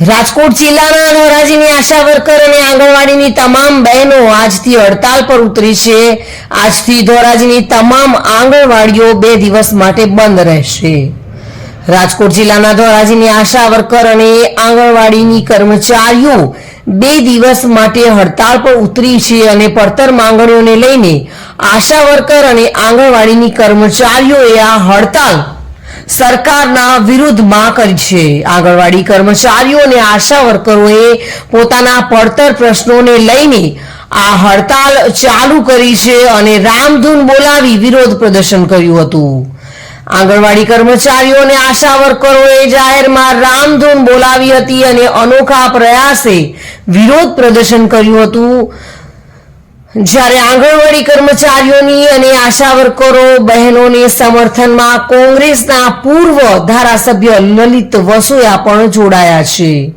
રાજકોટ જિલ્લાના ધોરાજીની આશા વર્કર અને આંગણવાડીની તમામ બહેનો આજથી હડતાલ પર ઉતરી છે. આજથી ધોરાજીની તમામ આંગણવાડીઓ બે દિવસ માટે બંધ રહેશે. રાજકોટ જિલ્લાના ધોરાજીની આશા વર્કર અને આંગણવાડીની કર્મચારીઓ બે દિવસ માટે હડતાળ પર ઉતરી છે અને પડતર માંગણીઓને લઈને આશા વર્કર અને આંગણવાડીની કર્મચારીઓએ આ હડતાલ સરકારના વિરુદ્ધમાં કરી છે. આંગણવાડી કર્મચારીઓ અને આશા વર્કરોએ પોતાના પડતર પ્રશ્નોને લઈને આ હડતાલ ચાલુ કરી છે અને રામધૂન બોલાવી વિરોધ પ્રદર્શન કર્યું હતું. આંગણવાડી કર્મચારીઓ અને આશા વર્કરોએ જાહેરમાં રામધૂન બોલાવી હતી અને અનોખા પ્રયાસે વિરોધ પ્રદર્શન કર્યું હતું. જ્યારે આંગણવાડી કર્મચારીઓની અને આશા વર્કરો બહેનોને સમર્થનમાં કોંગ્રેસના પૂર્વ ધારાસભ્ય લલિત વસોયા પણ જોડાયા છે.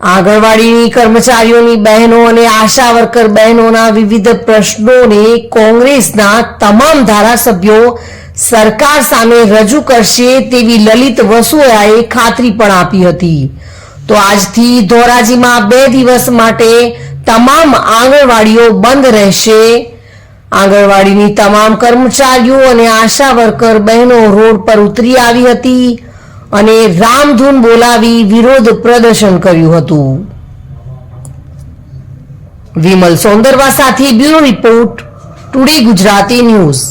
આંગણવાડીની કર્મચારીઓની બહેનો અને આશા વર્કર બહેનોના વિવિધ પ્રશ્નોને કોંગ્રેસના તમામ ધારાસભ્યો સરકાર સામે રજૂ કરશે તેવી લલિત વસોયાએ ખાતરી પણ આપી હતી. તો આજથી ધોરાજીમાં બે દિવસ માટે તમામ આંગણવાડીઓ બંધ રહેશે. આંગણવાડીની તમામ કર્મચારીઓ અને આશા વર્કર બહેનો રોડ પર ઉતરી આવી હતી અને રામધૂન બોલાવી વિરોધ પ્રદર્શન કર્યું હતું. વિમલ સોંદરવા સાથે bureau report, today Gujarati news.